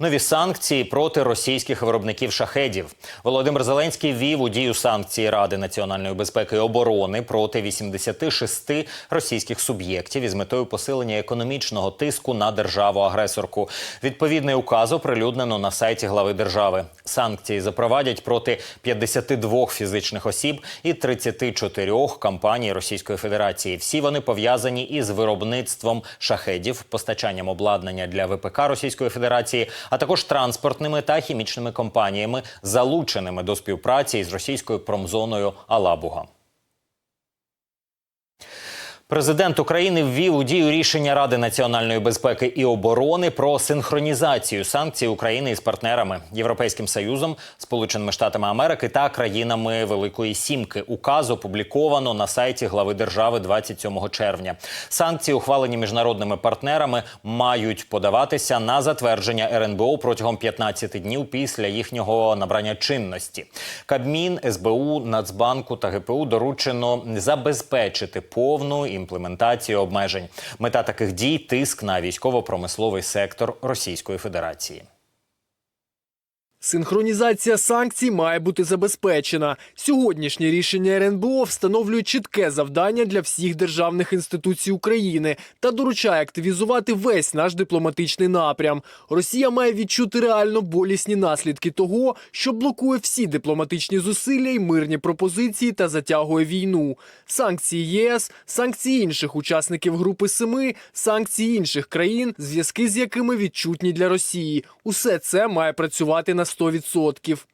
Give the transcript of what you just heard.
Нові санкції проти російських виробників шахедів. Володимир Зеленський ввів у дію санкції Ради національної безпеки і оборони проти 86 російських суб'єктів із метою посилення економічного тиску на державу-агресорку. Відповідний указ оприлюднено на сайті глави держави. Санкції запровадять проти 52 фізичних осіб і 34 компаній Російської Федерації. Всі вони пов'язані із виробництвом шахедів, постачанням обладнання для ВПК Російської Федерації, а також транспортними та хімічними компаніями, залученими до співпраці із російською промзоною Алабуга. Президент України ввів у дію рішення Ради національної безпеки і оборони про синхронізацію санкцій України із партнерами Європейським Союзом, Сполученими Штатами Америки та країнами Великої Сімки. Указ опубліковано на сайті глави держави 27 червня. Санкції, ухвалені міжнародними партнерами, мають подаватися на затвердження РНБО протягом 15 днів після їхнього набрання чинності. Кабмін, СБУ, Нацбанку та ГПУ доручено забезпечити повну імплементацію обмежень. Мета таких дій тиск на військово-промисловий сектор Російської Федерації. Синхронізація санкцій має бути забезпечена. Сьогоднішнє рішення РНБО встановлює чітке завдання для всіх державних інституцій України та доручає активізувати весь наш дипломатичний напрям. Росія має відчути реально болісні наслідки того, що блокує всі дипломатичні зусилля й мирні пропозиції та затягує війну. Санкції ЄС, санкції інших учасників групи Семи, санкції інших країн, зв'язки з якими відчутні для Росії. Усе це має працювати на 100%.